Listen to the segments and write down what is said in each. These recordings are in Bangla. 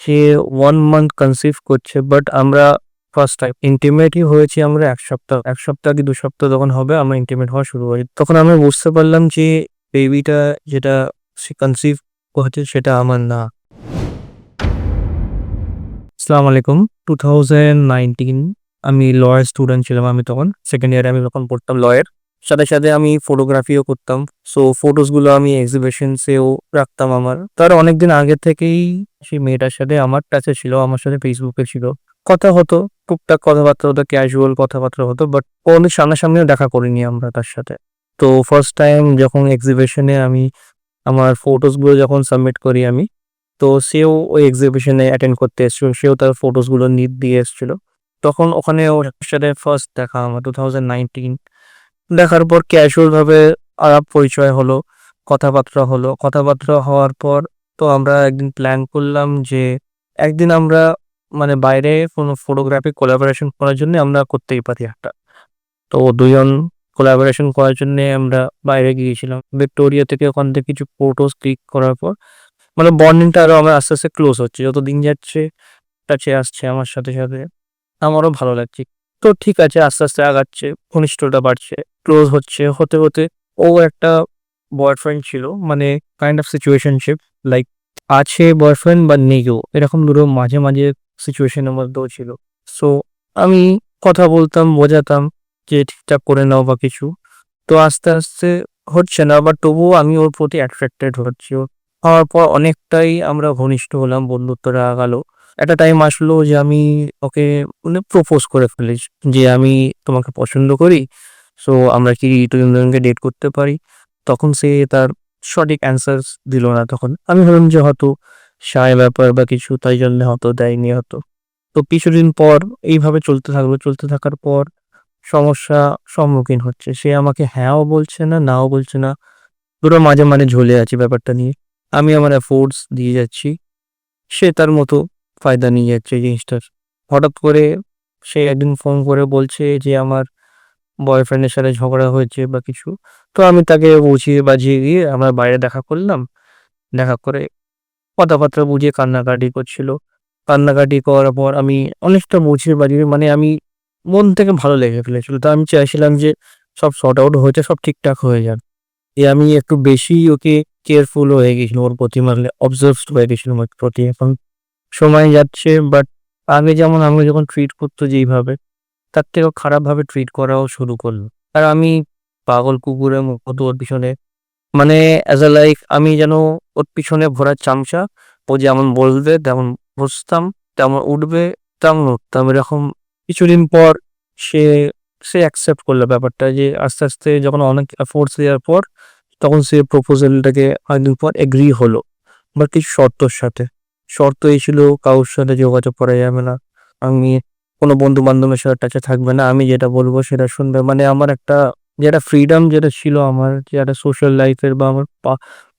যে ওয়ান মান্থ কনসিভ করছে বাট আমরা ফার্স্ট টাইম ইন্টিমেটই হয়েছি আমরা এক সপ্তাহ। এক সপ্তাহ কি দু সপ্তাহ যখন হবে আমরা ইন্টিমেট হওয়া শুরু করি। তখন আমি বুঝতে পারলাম যে বেবিটা যেটা সে কনসিভ হচ্ছে সেটা আমার না। আসসালামু আলাইকুম। টু থাউজেন্ড আমি লয়ার স্টুডেন্ট ছিলাম আমি তখন। সেকেন্ড ইয়ারে আমি তখন পড়তাম লয়ের সাথে সাথে আমি ফটোগ্রাফিও করতাম। সো ফটোসগুলো আমি এক্সিবিশনসেও রাখতাম আমার। তার অনেকদিন আগে থেকেই সেই মেয়েটার সাথে আমার টাচে ছিল, আমার সাথে ফেসবুকে ছিল। কথা হতো, টুকটাক কথাবার্তা হতো ক্যাজুয়াল কথাবার্তা হতো বাট কোনো সামনাসামনিও দেখা করিনি আমরা তার সাথে। তো ফার্স্ট টাইম যখন এক্সিবিশনে আমি আমার ফটোসগুলো যখন সাবমিট করি আমি, তো সেও ওই এক্সিবিশনে অ্যাটেন্ড করতে এসেছিল, সেও তার ফটোসগুলো নিট দিয়ে এসেছিল। তখন ওখানে ওর সাথে ফার্স্ট দেখা আমার টু থাউজেন্ড নাইনটিন দেখার পর ক্যাজুয়াল ভাবে আলাপ পরিচয় হলো, কথাবার্তা হলো। কথাবার্তা হওয়ার পর তো আমরা একদিন প্ল্যান করলাম যে একদিন আমরা মানে বাইরে কোনো ফটোগ্রাফি কোলাবোরেশন করার জন্য আমরা করতেই পারি একটা। তো দুজন কোলাবোরেশন করার জন্য আমরা বাইরে গিয়েছিলাম। ভিক্টোরিয়া থেকে ওখান থেকে কিছু ফটোস ক্লিক করার পর মানে বন্ডিংটা আরও আমার আস্তে আস্তে ক্লোজ হচ্ছে। যত দিন যাচ্ছে টাচে আসছে আমার সাথে সাথে। আমারও ভালো লাগছে। তো ঠিক আছে, আস্তে আস্তে আগাচ্ছে, ঘনিষ্ঠতা বাড়ছে। ক্লোজ হচ্ছে। হতে হতে ও একটা বয়ফ্রেন্ড ছিল মানে কাইন্ড অফ সিচুয়েশনশিপ লাইক আছে বয়ফ্রেন্ড বা নেইও এরকম দুটো মাঝে মাঝে সিচুয়েশনের মধ্যেও ছিল। সো আমি কথা বলতাম, বোঝাতাম যে ঠিকঠাক করে নাও বা কিছু। তো আস্তে আস্তে হচ্ছে না বাট তবুও আমি ওর প্রতি অ্যাট্রাক্টেড হচ্ছি। হওয়ার পর অনেকটাই আমরা ঘনিষ্ঠ হলাম, বন্ধুত্বটা আগালো একটা টাইম আসলো যে আমি ওকে মানে প্রপোজ করে ফেলেছি যে আমি তোমাকে পছন্দ করি। সো আমরা কি দুজনকে ডেট করতে পারি? তখন সে তার সঠিক অ্যান্সার দিল না তখন। আমি ভাবলাম যে হয়তো সায় ব্যাপার বা কিছু, তাই জন্য হয়তো দেয়নি হয়তো। তো কিছুদিন পর এইভাবে চলতে থাকল। চলতে থাকার পর সমস্যা সম্মুখীন হচ্ছে। সে আমাকে হ্যাঁও বলছে না, নাও বলছে না। দুটো মাঝে মাঝে ঝুলে আছি ব্যাপারটা নিয়ে। আমি আমার এফোর্টস দিয়ে যাচ্ছি। সে তার মতো ফায়দা নিয়ে যাচ্ছে এই জিনিসটার। হঠাৎ করে সে একদিন ফোন করে বলছে যে আমার বয়ফ্রেন্ডের সাথে ঝগড়া হয়েছে বা কিছু, তো আমি তাকে বুঝিয়ে বাজিয়ে গিয়ে আমরা বাইরে দেখা করলাম। দেখা করে কথাবার্তা বুঝিয়ে কান্নাকাটি করছিল। কান্নাকাটি করার পর আমি অনেকটা বুঝিয়ে বাজিয়ে মানে আমি মন থেকে ভালো লেগে ফেলেছিল। তো আমি চাইছিলাম যে সব শর্ট আউট হয়েছে, সব ঠিকঠাক হয়ে যাক। এ আমি একটু বেশি ওকে কেয়ারফুল হয়ে গেছিল ওর প্রতি মানে অবজার্ভড হয়ে গেছিল ওর প্রতি। এখন সময় যাচ্ছে বাট আগে যেমন আমি যখন ট্রিট করতো যেইভাবে তার থেকেও খারাপভাবে ট্রিট করাও শুরু করল। আর আমি পাগল কুকুরের মতো ওর পিছনে মানে অ্যাজ আ লাইক আমি যেন ওর পিছনে ভরার চামচা, ও যেমন বলবে, তেমন বসতাম, তেমন উঠবে, তেমন উঠতাম। এরকম কিছুদিন পর সে সে অ্যাকসেপ্ট করল ব্যাপারটা যে আস্তে আস্তে যখন অনেক এফোর্টস দেওয়ার পর, তখন সে প্রপোজালটাকে অনেকদিন পর এগ্রি হলো, বাট কিছু শর্তর সাথে। শর্ত এই ছিল, কারোর সাথে যোগাযোগ করা যাবে না। আমি কোনো বন্ধু বান্ধবের সাথে টাচে থাকবে না। আমি যেটা বলব সেটা শুনবে। মানে আমার একটা যেটা ফ্রিডম যেটা ছিল আমার যে একটা সোশ্যাল লাইফের বা আমার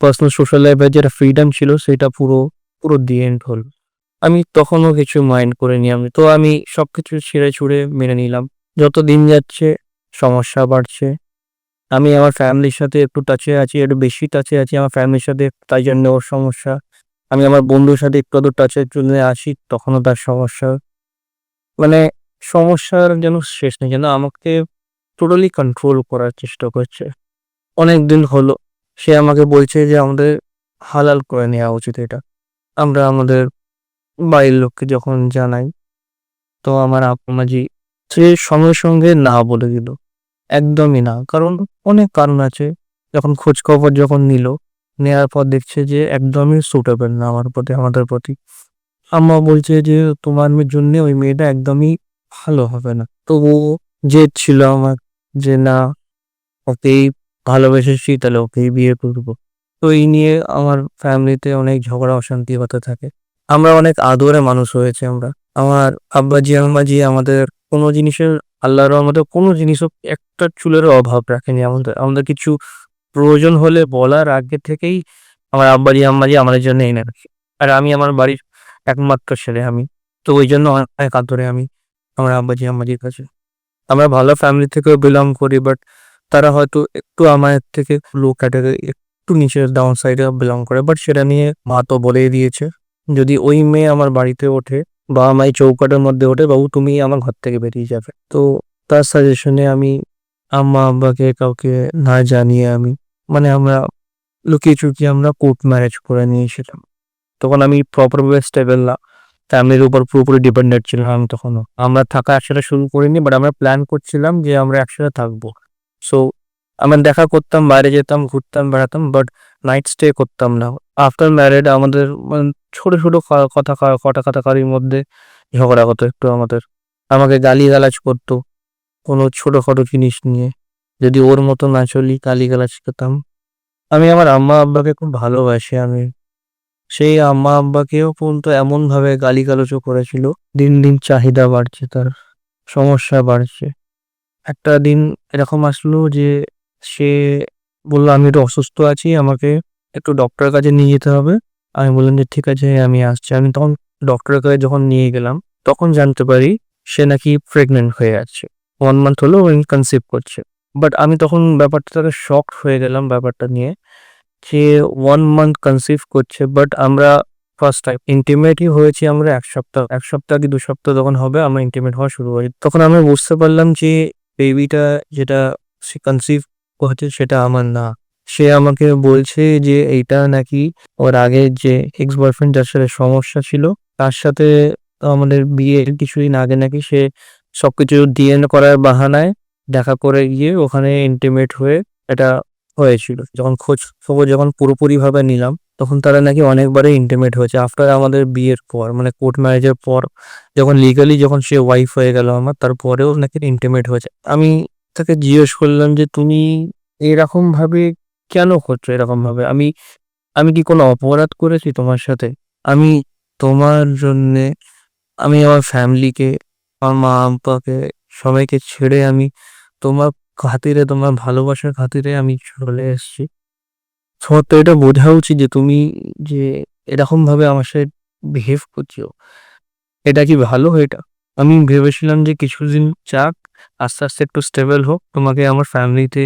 পার্সোনাল সোশ্যাল লাইফের যেটা ফ্রিডম ছিল সেটা পুরো পুরো দি এন্ড হলো। আমি তখনও কিছু মাইন্ড করিনি আমি তো আমি সবকিছু ছেড়ে ছুড়ে মেনে নিলাম। যত দিন যাচ্ছে, সমস্যা বাড়ছে। আমি আমার ফ্যামিলির সাথে একটু টাচে আছি, একটু বেশি টাচে আছি। আমার ফ্যামিলির সাথে তাই জন্য ওর সমস্যা। আমি আমার বন্ধুর সাথে একটু টাচের জন্য আসি, তখনও তার সমস্যা। মানে সমস্যার যেন শেষ নেই, যেন আমাকে টোটালি কন্ট্রোল করার চেষ্টা করছে। অনেক দিন হলো, সে আমাকে বলছে যে আমাদের হালাল করে নেওয়া উচিত এটা। আমরা আমাদের বাড়ির লোককে যখন জানাই, তো আমার আপনাজি সে সঙ্গে সঙ্গে না বলে দিল। একদমই না, কারণ অনেক কারণ আছে। যখন খোঁজ খবর যখন নিল নেওয়ার পর দেখছে যে একদমই সুটেবল না আমার প্রতি, আমাদের প্রতি। আম্মা বলছে যে, তোমার মেয়ের জন্য ওই মেয়েটা একদমই ভালো হবে না। তবু জেদ ছিল আমার যে, না, ওকেই ভালোবেসেছি, তাহলে ওকেই বিয়ে করব। তো এই নিয়ে আমার ফ্যামিলিতে অনেক ঝগড়া, অশান্তি হতে থাকে। আমরা অনেক আদরে মানুষ হয়েছে আমরা। আমার আব্বাজি, আম্মাজি আমাদের কোনো জিনিসের, আল্লাহর আমাদের কোনো জিনিসও একটা চুলের অভাব রাখেনি। আমাদের আমাদের কিছু প্রয়োজন হলে বলার আগে থেকেই আমার আব্বাজি, আম্মাজি আমাদের জন্য এনে রাখে আর আমি আমার বাড়ির একমাত্র ছেলে আমি। তো ওই জন্য অনেক আদরে আমি আমার আব্বাজি, আম্মাজির কাছে। আমরা ভালো ফ্যামিলি থেকেও বিলং করি বাট তারা হয়তো একটু আমাদের থেকে লো ক্যাটাগরি একটু নিচের ডাউন সাইডে বিলং করে বাট সেটা নিয়ে মা তো বলেই দিয়েছে। যদি ওই মেয়ে আমার বাড়িতে ওঠে বা আমার চৌকাটের মধ্যে ওঠে, বাবু তুমি আমার ঘর থেকে বেরিয়ে যাবে। তো তার সাজেশনে আমি আম্মা, আব্বাকে কাউকে না জানিয়ে আমি মানে আমরা লুকিয়ে চুকিয়ে আমরা কোর্ট ম্যারেজ করে নিয়েছিলাম। তখন আমি প্রপারভাবে স্টেবল না। ফ্যামিলির উপর পুরোপুরি ডিপেন্ডেন্ট ছিলাম আমি তখনও। আমরা থাকা একসাথে শুরু করিনি বাট আমরা প্ল্যান করছিলাম যে আমরা একসাথে থাকব। সো আমরা দেখা করতাম, বাইরে যেতাম, ঘুরতাম, বেড়াতাম বাট নাইট স্টে করতাম না। আফটার ম্যারেড আমাদের মানে ছোট ছোট কথা কটা কাটাকারির মধ্যে ঝগড়া হতো একটু আমাদের। আমাকে গালি গালাজ করতো কোনো ছোটখাটো জিনিস নিয়ে। যদি ওর মতো না চলি গালি গালাজ খেতাম আমি আমার আম্মা আব্বাকে খুব ভালোবাসি, আমি সেই আম্মা আব্বাকেও কিন্তু এমন ভাবে গালি গালাজও করেছিল, দিন দিন চাহিদা বাড়ছে তার, সমস্যা বাড়ছে। একটা দিন এরকম আসলো যে সে বলল, আমি একটু অসুস্থ আছি, আমাকে একটু ডক্টরের কাছে নিয়ে যেতে হবে। আমি বললাম যে, ঠিক আছে, আমি আসছি। আমি তখন ডক্টরের কাছে যখন নিয়ে গেলাম, তখন জানতে পারি সে নাকি প্রেগনেন্ট হয়ে আছে। ওয়ান মান্থ হলো কনসিভ করছে। বাট আমি তখন ব্যাপারটাকে শক হয়ে গেলাম, ব্যাপারটা নিয়ে। যে ওয়ান মান্থ কনসিভ করছে বাট আমরা ফার্স্ট টাইম ইন্টিমেটই হয়েছি আমরা এক সপ্তাহ এক সপ্তাহ কি দু সপ্তাহ যখন হবে আমরা ইন্টিমেট হওয়া শুরু করি। তখন আমরা বুঝতে পারলাম যে বেবিটা যেটা সে কনসিভ হচ্ছে সেটা আমার না। সে আমাকে বলছে যে এইটা নাকি ওর আগে যে এক্স বয়ফ্রেন্ড যার সাথে সমস্যা ছিল, তার সাথে আমাদের বিয়ের কিছুদিন আগে নাকি সে সবকিছু ডিএনএ করার বাহানায় দেখা করে গিয়ে ওখানে ইন্টিমেট হয়ে এটা হয়েছিল। যখন খোঁজ খবর যখন পুরোপুরি ভাবে নিলাম, তখন তারা নাকি অনেকবারই ইন্টিমেট হয়েছে। আফটার আমাদের বিয়ের পর মানে কোর্ট ম্যারেজের পর, যখন লিগালি যখন সে ওয়াইফ হয়ে গেল আমার, তারপরেও নাকি ইন্টিমেট হয়েছে। আমি তাকে জিজ্ঞেস করলাম যে, তুমি এরকম ভাবে কেন করছ এরকম ভাবে আমি আমি কি কোনো অপরাধ করেছি তোমার সাথে? আমি তোমার জন্যে, আমি আমার ফ্যামিলিকে আমার মা আব্বাকে সবাইকে ছেড়ে আমি তোমার খাতিরে, তোমার ভালোবাসার খাতিরে আমি চলে এসেছি। তোমার তো এটা বোঝা উচিত যে তুমি যে এরকম ভাবে আমার সাথে বিহেভ করছ, এটা কি ভালো এটা? আমি ভেবেছিলাম যে কিছুদিন যাক, আস্তে আস্তে একটু স্টেবল হোক, তোমাকে আমার ফ্যামিলিতে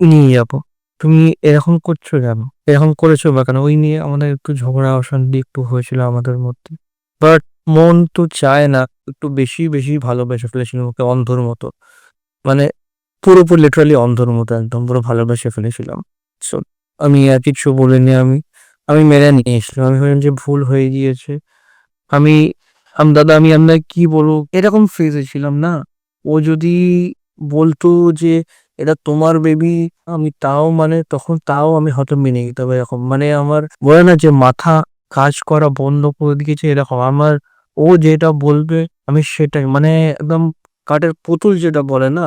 নিয়ে যাব। তুমি এরকম করছ কেন? এরকম করেছ বা কেন? ওই নিয়ে আমাদের একটু ঝগড়া, অশান্তি একটু হয়েছিল আমাদের মধ্যে। বাট মন তো চায় না, একটু বেশি বেশি ভালোবেসে ফেলেছিলাম ওকে অন্ধর মতো। মানে পুরোপুরি লিটারালি অন্ধর মতো একদম, পুরো ভালোবেসে ফেলেছিলাম। সো আমি আর কিছু বলিনি আমি। আমি মেনে নিয়ে এসেছিলাম আমি ভাবলাম যে ভুল হয়ে গিয়েছে। আমি, আম, দাদা, আমি আপনার কি বলব? এরকম ফেজে ছিলাম না। ও যদি বলতো যে এটা তোমার বেবি আমি তাও মানে তখন তাও আমি হয়তো মেনে নিতাম এরকম। মানে আমার বলে না যে মাথা কাজ করা বন্ধ করে দিয়েছে এরকম। আমার, ও যেটা বলবে আমি সেটাই। মানে একদম কাঠের পুতুল যেটা বলে না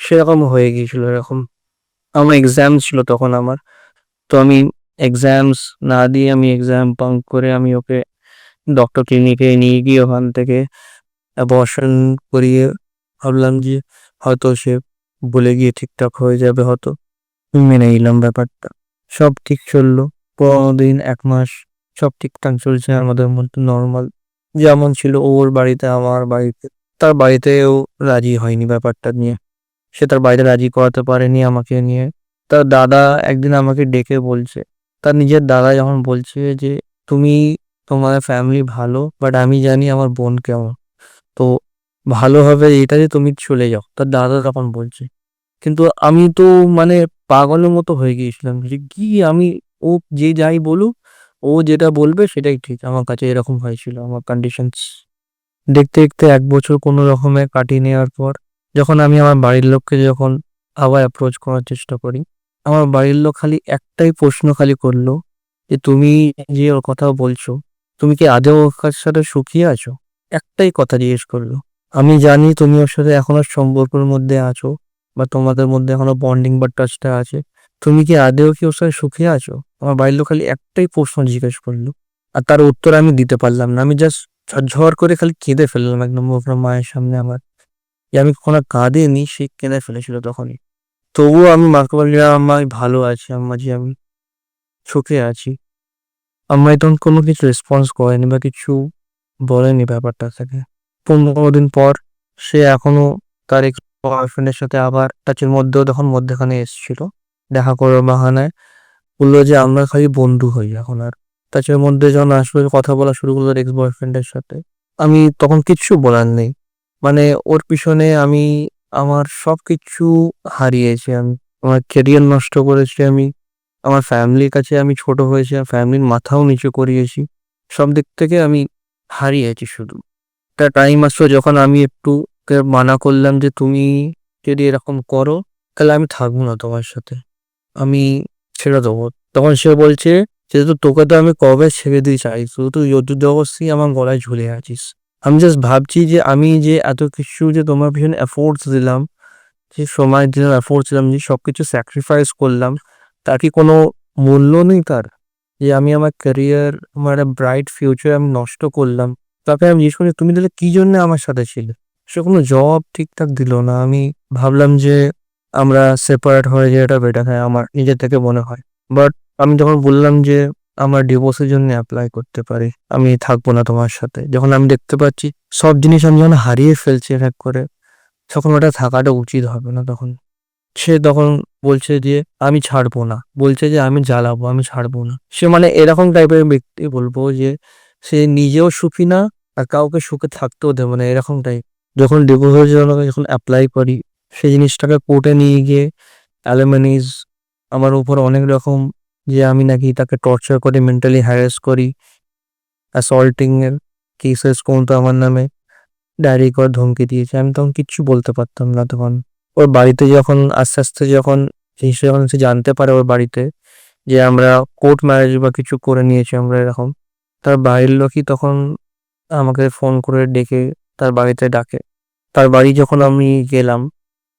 সেরকম হয়ে গিয়েছিল, এরকম আমার এক্সাম ছিল তখন আমার। তো আমি এক্সামস না দিয়ে আমি এক্সাম পাঙ্ক করে আমি ওকে ডক্টর ক্লিনিকে নিয়ে গিয়ে ওখান থেকে অ্যাবর্শন করিয়ে ভাবলাম যে হয়তো সে বলে গিয়ে ঠিকঠাক হয়ে যাবে হয়তো। মেনে নিলাম ব্যাপারটা। সব ঠিক চলল। পনেরো দিন, এক মাস সব ঠিকঠাক চলছে, আমাদের মধ্যে নর্মাল যেমন ছিল ওর বাড়িতে, আমার বাড়িতে। তার বাড়িতেও রাজি হয়নি ব্যাপারটা নিয়ে। সে তার বাড়িতে রাজি করাতে পারেনি আমাকে নিয়ে। তার দাদা একদিন আমাকে ডেকে বলছে, তার নিজের দাদা যখন বলছে যে, তুমি তোমার ফ্যামিলি ভালো বাট আমি জানি আমার বোন কেমন। তো ভালো হবে এটা যে তুমি চলে যাও। তার দাদা তখন বলছে। কিন্তু আমি তো মানে পাগলের মতো হয়ে গিয়েছিলাম যে, কি আমি ও যে যাই বলুক, ও যেটা বলবে সেটাই ঠিক। আমার কাছে এরকম হয়েছিল, আমার কন্ডিশনস দেখতে দেখতে এক বছর কোনো রকমে কাটিয়ে নেওয়ার পর যখন আমি আমার বাড়ির লোককে যখন আবার অ্যাপ্রোচ করার চেষ্টা করি, আমার বাড়ির লোক খালি একটাই প্রশ্ন খালি করল যে, তুমি যে ওর কথা বলছো, তুমি কি আদৌ ওর সাথে সুখী আছো? একটাই কথা জিজ্ঞেস করল, আমি জানি তুমি ওর সাথে এখনও সম্পর্কের মধ্যে আছো বা তোমাদের মধ্যে এখনও বন্ডিং বা টাচটা আছে। তুমি কি আদেও কি ওর সাথে সুখী আছো? আমার বাড়ির লোক খালি একটাই প্রশ্ন জিজ্ঞেস করল, আর তার উত্তর আমি দিতে পারলাম না। আমি জাস্ট ঝরঝর করে খালি কেঁদে ফেললাম একদম আপনার মায়ের সামনে আমার। আমি কখনো কাঁদেনি, সে কেঁদে ফেলেছিল তখনই। তবুও আমি মাকে বললাম আম্মা, আমি ভালো আছি, আম্মা যে আমি সুখে আছি। আম্মাই তখন কোনো কিছু রেসপন্স করেনি বা কিছু বলেনি ব্যাপারটা থেকে। পনেরো দিন পর সে এখনও তার এক বয়ফ্রেন্ডের সাথে আবার টাচের মধ্যেও তখন মধ্যেখানে এসেছিল, দেখা করার বাহানায় বলল যে, আমরা খালি বন্ধু হই এখন আর। তাছাড়া মধ্যে যখন আসলে, কথা বলা শুরু করল এক্স বয়ফ্রেন্ডের সাথে। আমি তখন কিচ্ছু বলার নেই। মানে ওর পিছনে আমি আমার সবকিছু হারিয়েছি আমি। আমার কেরিয়ার নষ্ট করেছি আমি। আমার ফ্যামিলির কাছে আমি ছোট হয়েছি ফ্যামিলির মাথাও নিচু করিয়েছি। সব দিক থেকে আমি হারিয়েছি শুধু। একটা টাইম আসলো যখন আমি একটু মানা করলাম যে, তুমি যদি এরকম করো, তাহলে আমি থাকব না তোমার সাথে। আমি ছেড়ে দেবো। তখন সে বলছে, যেহেতু তোকে তো আমি কবে ছেড়ে দিতে চাই। শুধু তুই জবরদস্তি আমার গলায় ঝুলে আছিস। আমি জাস্ট ভাবছি যে আমি যে এত কিছু যে তোমার পিছনে এফোর্টস দিলাম, যে সময় দিলাম এফোর্টস দিলাম, যে সব কিছু স্যাক্রিফাইস করলাম, তার কি কোনো মূল্য নেই তার? যে আমি আমার ক্যারিয়ার আমার ব্রাইট ফিউচার আমি নষ্ট করলাম। তাকে আমি জিজ্ঞেস করি, তুমি তাহলে কি জন্য আমার সাথে ছিল? সে কোনো জব ঠিকঠাক দিল না। আমি ভাবলাম যে আমরা সেপারেট হয়ে যে এটা বেটার হয়, আমার নিজের থেকে মনে হয়। বাট আমি যখন বললাম যে আমার ডিভোর্সের জন্য অ্যাপ্লাই করতে পারি। আমি থাকব না তোমার সাথে। যখন আমি দেখতে পাচ্ছি, সব জিনিস আমি যখন হারিয়ে ফেলছি এক এক করে, তখন ওটা থাকাটা উচিত হবে না তখন। সে তখন বলছে যে, আমি ছাড়বো না। বলছে যে, আমি জ্বালাবো, আমি ছাড়বো না। সে মানে এরকম টাইপের ব্যক্তি বলব যে, সে নিজেও সুখী না, আর কাউকে সুখে থাকতেও দেবো না, এরকম টাইপ যখন ডিভোর্সের জন্য যখন অ্যাপ্লাই করি, সেই জিনিসটাকে কোর্টে নিয়ে গিয়ে অ্যালুমিনিজ আমার উপর অনেক রকম যে আমি নাকি তাকে টর্চার করে মেন্টালি হ্যারাস করি অ্যাসল্টিং এর কেসেস কোনটা আমার নামে ডায়েরি করে ধমকি দিয়েছে। আমি তখন কিচ্ছু বলতে পারতাম না তখন। ওর বাড়িতে যখন, আস্তে আস্তে যখন জিনিসটা যখন সে জানতে পারে ওর বাড়িতে যে আমরা কোর্ট ম্যারেজ বা কিছু করে নিয়েছি আমরা এরকম, তার বাড়ির লোকই তখন আমাকে ফোন করে ডেকে তার বাড়িতে ডাকে। তার বাড়ি যখন আমি গেলাম,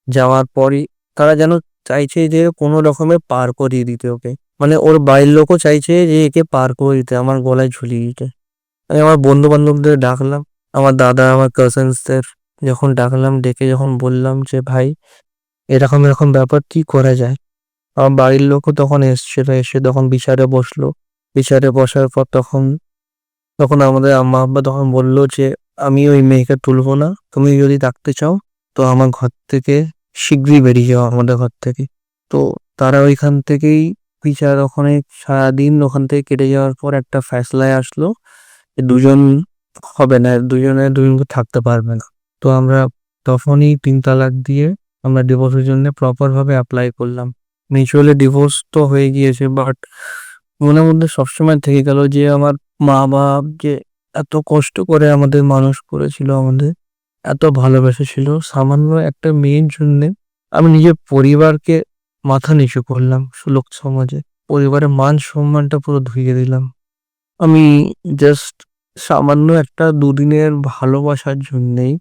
যাওয়ার পরই তারা যেন চাইছে যে কোনো রকমে পার করিয়ে দিতে ওকে। মানে ওর বাড়ির লোকও চাইছে যে একে পার করে দিতে, আমার গলায় ঝুলিয়ে দিতে। আমি আমার বন্ধু বান্ধবদের ডাকলাম, আমার দাদা, আমার কাজিনসদের যখন ডাকলাম, ডেকে যখন বললাম যে, ভাই, এরকম এরকম ব্যাপার কি করা যায়? আমার বাড়ির লোকও তখন এসছিল, এসে তখন বিচারে বসল। বিচারে বসার পর তখন তখন আমাদের আম্মা আব্বা তখন বলল যে, আমি ওই মেয়েকে তুলবো না, তুমি যদি ডাকতে চাও, তো আমার ঘর থেকে শীঘ্রই বেরিয়ে যাও আমাদের ঘর থেকে। তো তারা ওইখান থেকেই বিচার ওখানে সারাদিন ওখান থেকে কেটে যাওয়ার পর একটা ফ্যাসলায় আসলো দুজন হবে না, দুজনে দুজনকে থাকতে পারবে না। তো আমরা তখনই তিন তালাক দিয়ে আমরা ডিভোর্সের জন্য প্রপার ভাবে অ্যাপ্লাই করলাম। মিউচুয়ালি ডিভোর্স তো হয়ে গিয়েছে বাট মনের মধ্যে সবসময় থেকে গেল যে আমার মা বাপ যে এত কষ্ট করে আমাদের মানুষ করেছিল, আমাদের এত ভালোবেসেছিল, সামান্য একটা মেয়ের জন্যে আমি নিজের পরিবারকে মাথা নিচু করলাম লোক সমাজে। পরিবারের মান সম্মানটা পুরো ধুয়ে দিলাম। আমি জাস্ট সামান্য একটা দুদিনের ভালোবাসার জন্যেই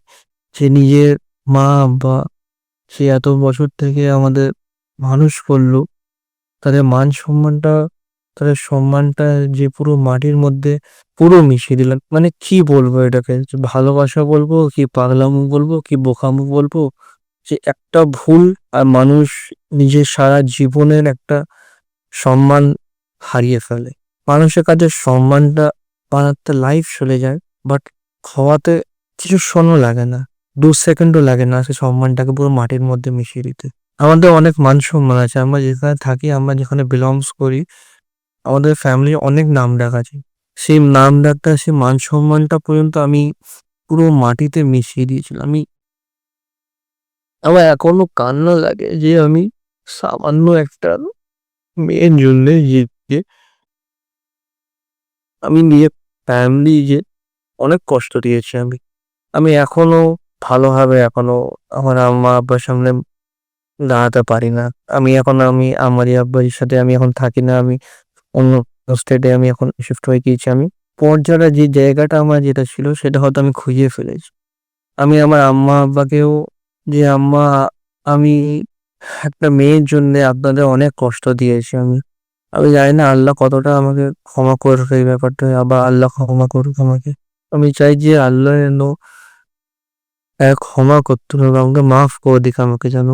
সে নিজের মা বা সে এত বছর থেকে আমাদের মানুষ করল, তাদের মান সম্মানটা, তাদের সম্মানটা যে পুরো মাটির মধ্যে পুরো মিশিয়ে দিলাম। মানে কি বলব এটাকে? ভালোবাসা বলব, কি পাগলামো বলব, কি বোকামো বলব যে একটা ভুল আর মানুষ নিজের সারা জীবনের একটা সম্মান হারিয়ে ফেলে। মানুষের কাছে সম্মানটা বানাতে লাইফ চলে যায় বাট খাওয়াতে কিছু শোনো লাগে না, দু সেকেন্ডও লাগে না সে সম্মানটাকে পুরো মাটির মধ্যে মিশিয়ে দিতে। আমাদের অনেক মান সম্মান আছে, আমরা যেখানে থাকি, আমরা যেখানে বিলংস করি, আমাদের ফ্যামিলির অনেক নাম ডাক আছে। সেই নাম ডাকটা সেই মান সম্মানটা পর্যন্ত আমি পুরো মাটিতে মিশিয়ে দিয়েছিলাম। আমি আমার এখনও কান্না লাগে যে আমি সামান্য একটা মেয়ের জন্য যে আমি নিয়ে ফ্যামিলি যে অনেক কষ্ট দিয়েছি আমি। আমি এখনও ভালোভাবে এখনও আমার আম্মা আব্বার সামনে দাঁড়াতে পারি না। আমি এখন আমি আমারই আব্বার সাথে আমি এখন থাকি না। আমি অন্য স্টেটে আমি এখন শিফট হয়ে গিয়েছি। আমি পর্যায়ে যে জায়গাটা আমার যেটা ছিল সেটা হয়তো আমি খুঁজে ফেলেছি। আমি আমার আম্মা আব্বাকেও যে, আম্মা, আমি একটা মেয়ের জন্য আপনাদের অনেক কষ্ট দিয়েছি আমি। আমি জানি না আল্লাহ কতটা আমাকে ক্ষমা করুক এই ব্যাপারটা আবার আল্লাহ ক্ষমা করুক আমাকে। আমি চাই যে আল্লাহ যেন ক্ষমা করতে হবে আমাকে মাফ করে দিক আমাকে যেন।